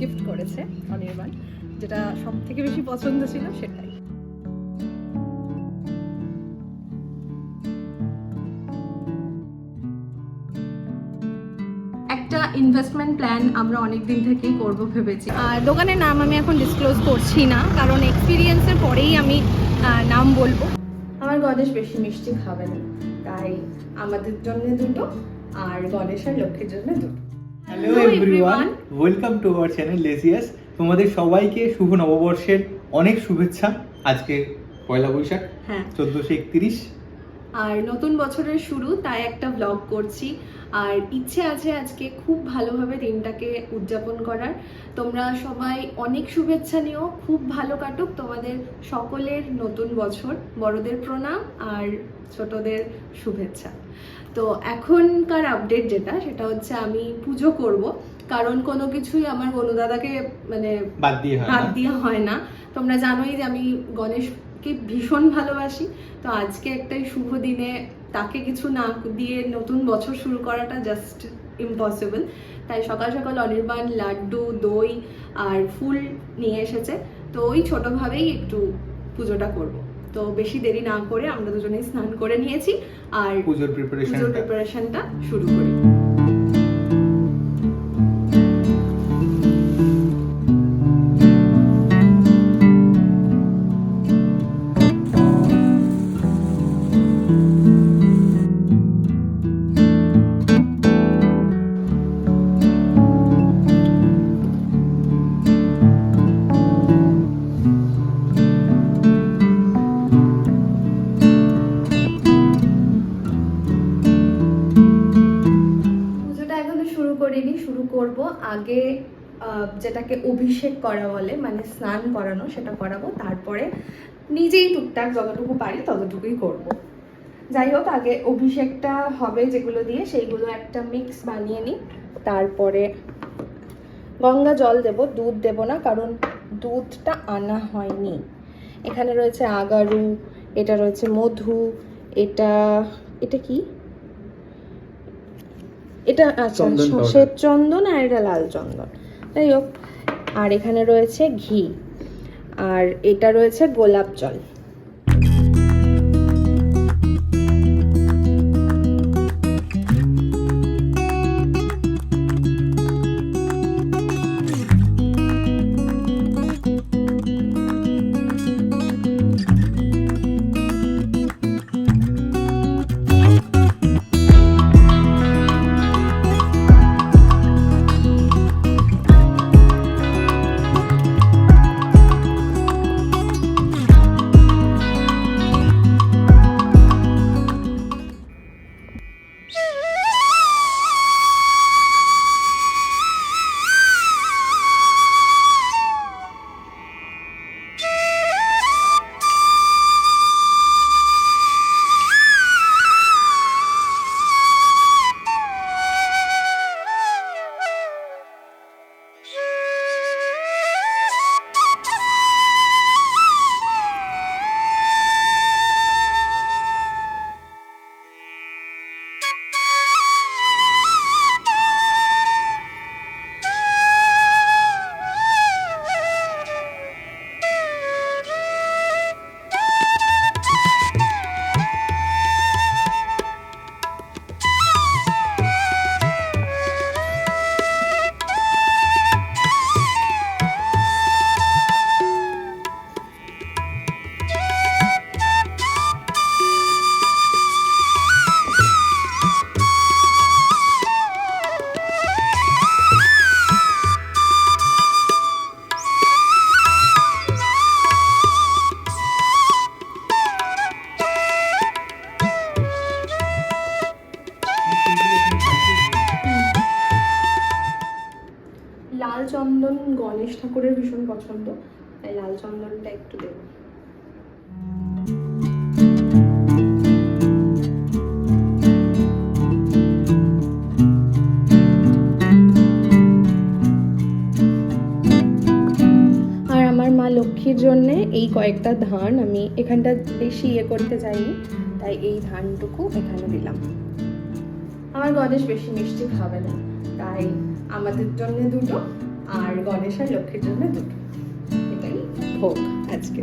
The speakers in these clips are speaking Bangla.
গিফট করেছে অনির্বাণ যেটা সব থেকে বেশি পছন্দ ছিল সেটাই। একটা ইনভেস্টমেন্ট প্ল্যান আমরা অনেক দিন থেকেই করব ভেবেছি। আর দোকানের নাম আমি এখন ডিসক্লোজ করছি না কারণ এক্সপিরিয়েন্সের পরেই আমি আহ, নাম বলব। আমার গণেশ বেশি মিষ্টি খাবে না তাই আমাদের জন্য দুটো আর গণেশ আর লক্ষ্মীর জন্য দুটো। Hello everyone. Welcome to our channel luscious তোমাদের সবাইকে শুভ নববর্ষের অনেক শুভেচ্ছা। আজকে পয়লা বৈশাখ হ্যাঁ। চোদ্দোশো একত্রিশ। আর নতুন বছরের শুরু তাই একটা ব্লগ করছি। আর ইচ্ছে আছে আজকে খুব ভালোভাবে দিনটাকে উদযাপন করার। তোমরা সবাই অনেক শুভেচ্ছা নিও খুব ভালো কাটুক তোমাদের সকলের নতুন বছর। বড়দের প্রণাম আর ছোটদের শুভেচ্ছা। তো এখনকার আপডেট যেটা সেটা হচ্ছে আমি পুজো করব। কারণ কোনো কিছুই আমার গনুদাদাকে মানে বাদ দিয়ে হয় হাত না দিয়ে হয় না। তোমরা জানোই যে আমি গণেশকে ভীষণ ভালোবাসি। তো আজকে একটা শুভ দিনে তাকে কিছু না দিয়ে নতুন বছর শুরু করাটা জাস্ট ইম্পসিবল তাই সকাল সকাল অনির্বাণ লাড্ডু দই আর ফুল নিয়ে এসেছে। তো ওই ছোটোভাবেই একটু পুজোটা করব। তো বেশি দেরি না করে আমরা দুজনেই স্নান করে নিয়েছি আর পুজোর প্রিপারেশনটা শুরু করি। আগে যেটাকে অভিষেক করা বলে মানে স্নান করানো, সেটা করাবো। তারপরে নিজেই টুকটাক যতটুকু পারি ততটুকুই করব। যাই হোক, আগে অভিষেকটা হবে যেগুলো দিয়ে, সেইগুলো একটা মিক্স বানিয়ে নিই। তারপরে গঙ্গা জল দেব, দুধ দেব না, কারণ দুধটা আনা হয়নি। এখানে রয়েছে আগারু, এটা রয়েছে মধু, এটা এটা কি? এটা আচ্ছা শ্বেত চন্দন আর এটা লাল চন্দন। যাই হোক আর এখানে রয়েছে ঘি। আর এটা রয়েছে গোলাপ জল। ঠাকুরের ভীষণ পছন্দ। তাই লাল চন্দনটা একটু দেবো। লক্ষ্মীর জন্যে এই কয়েকটা ধান আমি এখানটা বেশি ইয়ে করতে চাইনি তাই এই ধানটুকু এখানে দিলাম। আমার গণেশ বেশি মিষ্টি খাবে না, তাই আমাদের জন্য দুটো। আর গণেশ আর লক্ষ্মীর জন্য দুটো। এটাই ভোগ আজকে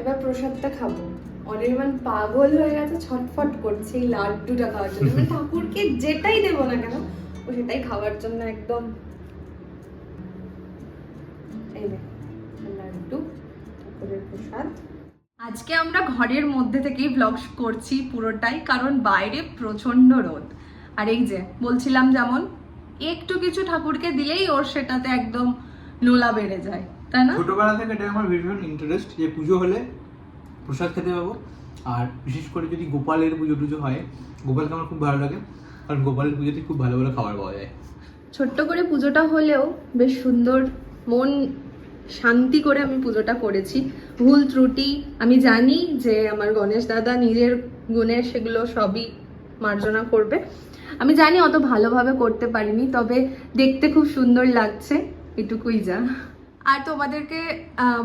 এবার প্রসাদটা খাব। অনির্বাণ পাগল হয়ে গেছে, ছটফট করছে এই লাড্ডুটা খাওয়ার জন্য। ঠাকুরকে যেটাই দেবো না কেন, ও সেটাই খাওয়ার জন্য একদম। লাড্ডু, ঠাকুরের প্রসাদ। আজকে আমরা ঘরের মধ্যে থেকেই ব্লগ করছি পুরোটাই, কারণ বাইরে প্রচণ্ড রোদ। আর এই যে, বলছিলাম যেমন একটু কিছু ঠাকুরকে দিলেই ওর সেটাতে একদম নোলা বেড়ে যায় তাই না? ছোটবেলা থেকে এটা আমার ভীষণ ইন্টারেস্ট যে পুজো হলে প্রসাদ খেতে পাবো। আর বিশেষ করে যদি গোপালের পুজো টুজো হয় গোপালকে আমার খুব ভালো লাগে কারণ গোপালের পুজোতে খুব ভালো ভালো খাবার পাওয়া যায়। ছোট্ট করে পুজোটা হলেও বেশ সুন্দর মন শান্তি করে আমি পুজোটা করেছি। ভুল ত্রুটি আমি জানি যে আমার গণেশ দাদা নিজের গুণে সেগুলো সবই মার্জনা করবে। আমি জানি অত ভালোভাবে করতে পারিনি, তবে দেখতে খুব সুন্দর লাগছে। এটুকুই যা। আর তোমাদেরকে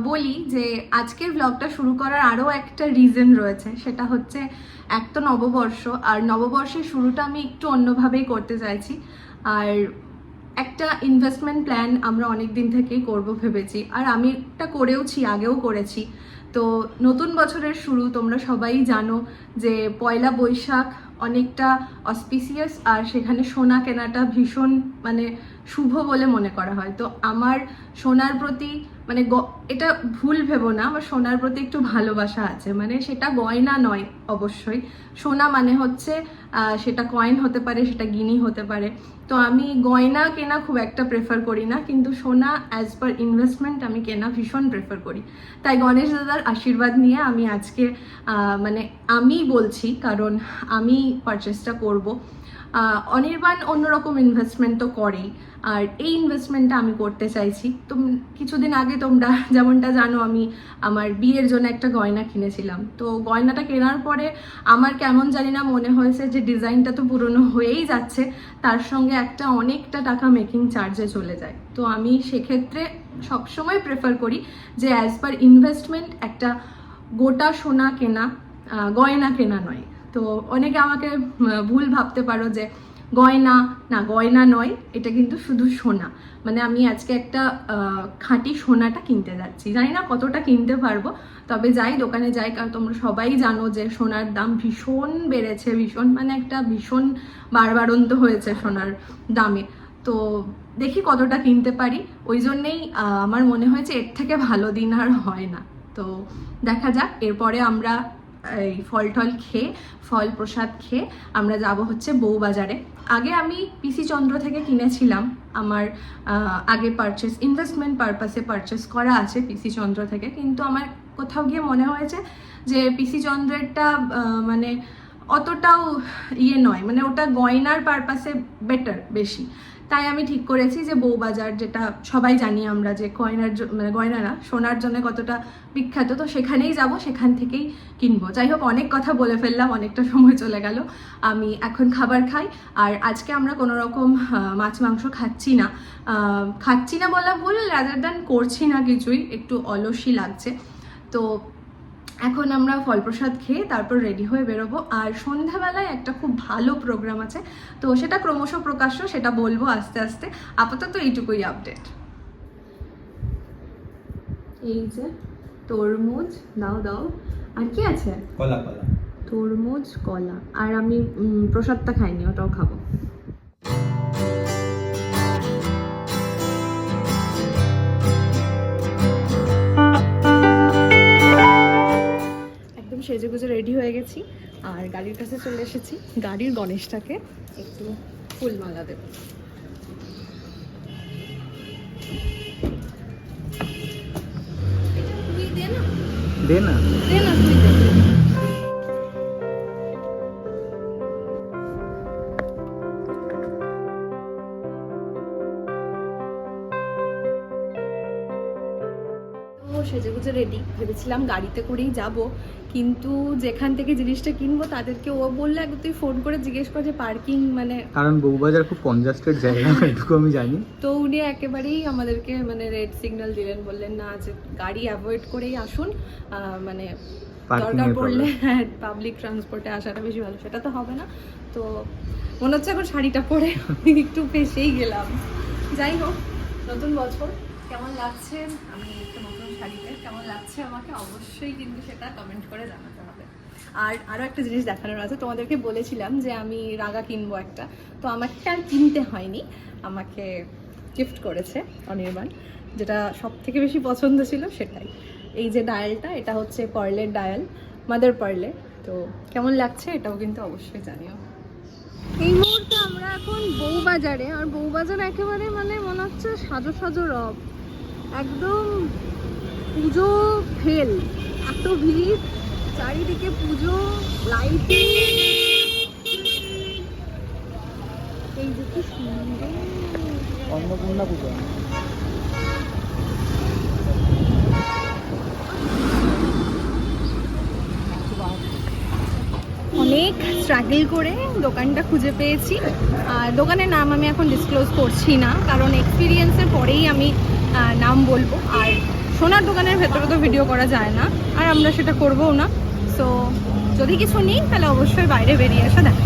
বলি যে আজকের ব্লগটা শুরু করার আরও একটা রিজন রয়েছে, সেটা হচ্ছে এক তো নববর্ষ, আর নববর্ষের শুরুটা আমি একটু অন্যভাবেই করতে চাইছি। আর একটা ইনভেস্টমেন্ট প্ল্যান আমরা অনেক দিন থেকেই করব ভেবেছি, আর আমি একটা করেওছি, আগেও করেছি। তো নতুন বছরের শুরু তোমরা সবাই জানো যে পয়লা বৈশাখ অনেকটা অসপিসিয়াস আর সেখানে সোনা কেনাটা ভীষণ মানে শুভ বলে মনে করা হয়। তো আমার সোনার প্রতি মানে এটা ভুল ভেবো না আমার সোনার প্রতি একটু ভালোবাসা আছে। মানে সেটা গয়না নয়, অবশ্যই। সোনা মানে হচ্ছে সেটা কয়েন হতে পারে, সেটা গিনি হতে পারে। তো আমি গয়না কেনা খুব একটা প্রেফার করি না, কিন্তু সোনা অ্যাজ পার ইনভেস্টমেন্ট আমি কেনা ভীষণ প্রেফার করি। তাই গণেশ দাদার আশীর্বাদ নিয়ে আমি আজকে মানে আমি বলছি, কারণ আমি পারচেসটা করব। অনির্বাণ অন্যরকম ইনভেস্টমেন্ট তো করেই। আর এই ইনভেস্টমেন্টটা আমি করতে চাইছি। তো কিছুদিন আগে তোমরা যেমনটা জানো, আমি আমার বিয়ের জন্য একটা গয়না কিনেছিলাম। তো গয়নাটা কেনার পরে আমার কেমন জানি না মনে হয়েছে যে ডিজাইনটা তো পুরনো হয়েই যাচ্ছে। তার সঙ্গে একটা অনেকটা টাকা মেকিং চার্জে চলে যায়। তো আমি সেক্ষেত্রে সবসময় প্রেফার করি যে অ্যাজ পার ইনভেস্টমেন্ট একটা গোটা সোনা কেনা গয়না কেনা নয়। তো অনেকে আমাকে ভুল ভাবতে পারো যে গয়না, না, গয়না নয়, এটা কিন্তু শুধু সোনা। মানে আমি আজকে একটা খাঁটি সোনাটা কিনতে যাচ্ছি। জানি না কতটা কিনতে পারব, তবে যাই দোকানে যাই, কারণ তোমরা সবাই জানো যে সোনার দাম ভীষণ বেড়েছে, ভীষণ মানে একটা ভীষণ বাড়বাড়ন্ত হয়েছে সোনার দামে। তো দেখি কতটা কিনতে পারি। ওই জন্যেই আমার মনে হয়েছে এর থেকে ভালো দিন আর হয় না। তো দেখা যাক, এরপরে আমরা এই ফল টল খেয়ে, ফল প্রসাদ খেয়ে আমরা যাব হচ্ছে বউবাজারে। আগে আমি পিসি চন্দ্র থেকে কিনেছিলাম। আমার আগে পারচেস ইনভেস্টমেন্ট পারপাসে পারচেস করা আছে পিসি চন্দ্র থেকে। কিন্তু আমার কোথাও গিয়ে মনে হয়েছে যে পিসি চন্দ্রেরটা মানে অতটাও ইয়ে নয় মানে ওটা গয়নার পারপাসে বেটার বেশি। তাই আমি ঠিক করেছি যে বউবাজার যেটা সবাই জানি আমরা যে গয়নার মানে গয়না না সোনার জন্য কতটা বিখ্যাত, তো সেখানেই যাব, সেখান থেকেই কিনবো। যাই হোক, অনেক কথা বলে ফেললাম, অনেকটা সময় চলে গেল। আমি এখন খাবার খাই, আর আজকে আমরা কোনো রকম মাছ, মাংস খাচ্ছি না। খাচ্ছি না বলা ভুল রাদার দ্যান করছি না কিছুই, একটু অলসই লাগছে। তো এখন আমরা ফলপ্রসাদ খেয়ে তারপর রেডি হয়ে বেরোবো। আর সন্ধ্যাবেলায় একটা খুব ভালো প্রোগ্রাম আছে। তো সেটা ক্রমশ প্রকাশ্য সেটা বলব আস্তে আস্তে। আপাতত এইটুকুই আপডেট এই যে তরমুজ দাও দাও। আর কি আছে? কলা কলা। তরমুজ কলা। আর আমি প্রসাদটা খাইনি ওটাও খাব। সেজে গুজে রেডি হয়ে গেছি। আর গাড়ির কাছে চলে এসেছি। গাড়ির গণেশটাকে একটু ফুলমালা দেবো। তুই দে না। দে না। দে না তুই সেজেগুজে রেডি ভেবেছিলাম গাড়িতে করেই যাব কিন্তু যেখান থেকে জিনিসটা কিনবো তাদেরকে ও বললে একবার তুই ফোন করে জিজ্ঞেস কর যে পার্কিং মানে কারণ বউবাজার খুব কনজাস্টেড জায়গা এটুকু আমি জানি। তো উনি একেবারেই আমাদেরকে মানে রেড সিগন্যাল দিলেন বললেন না যে গাড়ি অ্যাভয়েড করেই আসুন মানে দরকার পড়লে হ্যাঁ পাবলিক ট্রান্সপোর্টে আসাটা বেশি ভালো সেটা তো হবে না। তো মনে হচ্ছে এখন শাড়িটা পরে একটু ফেসেই গেলাম। যাই হোক নতুন বছর কেমন লাগছে? আমি একটা শাড়িতে কেমন লাগছে আমাকে অবশ্যই কিন্তু সেটা কমেন্ট করে জানাতে হবে। আর আরও একটা জিনিস দেখানোর আছে, তোমাদেরকে বলেছিলাম যে আমি রাগা কিনবো একটা। তো আমাকে আর কিনতে হয়নি, আমাকে গিফট করেছে অনির্বাণ, যেটা সব থেকে বেশি পছন্দ ছিল সেটাই। এই যে ডায়ালটা এটা হচ্ছে পার্লের ডায়াল মাদার পার্লে তো কেমন লাগছে এটাও কিন্তু অবশ্যই জানিও। এই মুহূর্তে আমরা এখন বউবাজারে, আর বউবাজার একেবারে মানে মনে হচ্ছে সাজো সাজো রব। একদম পুজো ফেল। এত ভিড় চারিদিকে পুজো লাইটিং এই যে কি সুন্দর। অন্নপূর্ণা পুজো। অনেক স্ট্রাগল করে দোকানটা খুঁজে পেয়েছি। আর দোকানের নাম আমি এখন ডিসক্লোজ করছি না কারণ এক্সপিরিয়েন্সের পরেই আমি নাম বলব। আর সোনার দোকানের ভেতরে তো ভিডিও করা যায় না, আর আমরা সেটা করবও না। সো যদি কিছু নিই, তাহলে অবশ্যই বাইরে বেরিয়ে এসে দেখা।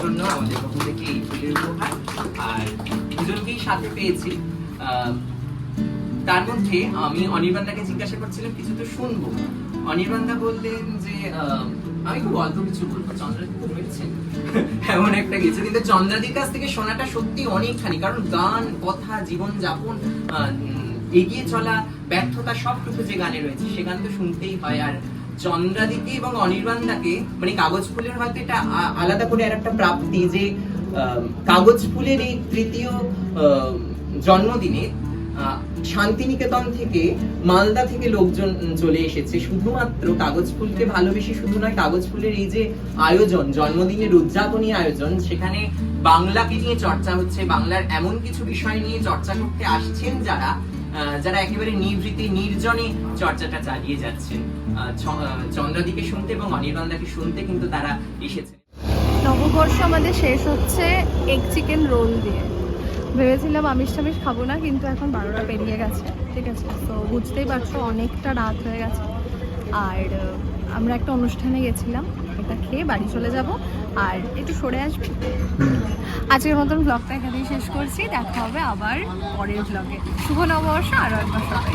জন্য আমাদের পক্ষ থেকে এই ফুলের উপহার। আর দুজনকেই সাথে পেয়েছি। তার মধ্যে আমি অনির্বাণদাকে জিজ্ঞাসা করছিলাম, কিছু তো শুনব। অনির্বাণদা বললেন যে আমি খুব অল্প কিছু বলব চন্দ্রাদি রয়েছে এমন একটা কিছু। কিন্তু চন্দ্রাদির কাছ থেকে শোনাটা সত্যি অনেকখানি। কারণ গান, কথা, জীবন যাপন এগিয়ে চলা, ব্যর্থতা সবটুকু যে গানে রয়েছে, সে গান তো শুনতেই হয়। আর চন্দ্রাদিকে এবং অনির্বাণদাকে মানে কাগজ ফুলের হয়তো এটা আলাদা করে আর একটা প্রাপ্তি যে কাগজ ফুলের এই তৃতীয় জন্মদিনে শান্তিনিকেতন থেকে মালদা থেকে লোকজন চলে এসেছে। শুধুমাত্র কাগজ ফুলকে ভালোবেসে শুধু নয়, কাগজ ফুলের এই যে আয়োজন, জন্মদিনের উদযাপনী আয়োজন, সেখানে বাংলাকে নিয়ে চর্চা হচ্ছে, বাংলার এমন কিছু বিষয় নিয়ে চর্চা করতে আসছেন যারা যারা একেবারে নিভৃতে, নির্জনে চর্চাটা চালিয়ে যাচ্ছেন। চন্দ্রাদিকে শুনতে এবং অনির্বাণদাকে শুনতে কিন্তু তারা এসেছে। নববর্ষ আমাদের শেষ হচ্ছে এগ চিকেন রোল দিয়ে। ভেবেছিলাম আমিষ টামিষ খাব না, কিন্তু এখন বারোটা পেরিয়ে গেছে, ঠিক আছে? তো বুঝতেই পারছ, অনেকটা রাত হয়ে গেছে। আর আমরা একটা অনুষ্ঠানে গেছিলাম, এটা খেয়ে বাড়ি চলে যাব। আর একটু সরে আসবে? আজকের মতন ব্লগটা এখানেই শেষ করছি, দেখা হবে আবার পরের ব্লগে শুভ নববর্ষ আরও একবার সবাই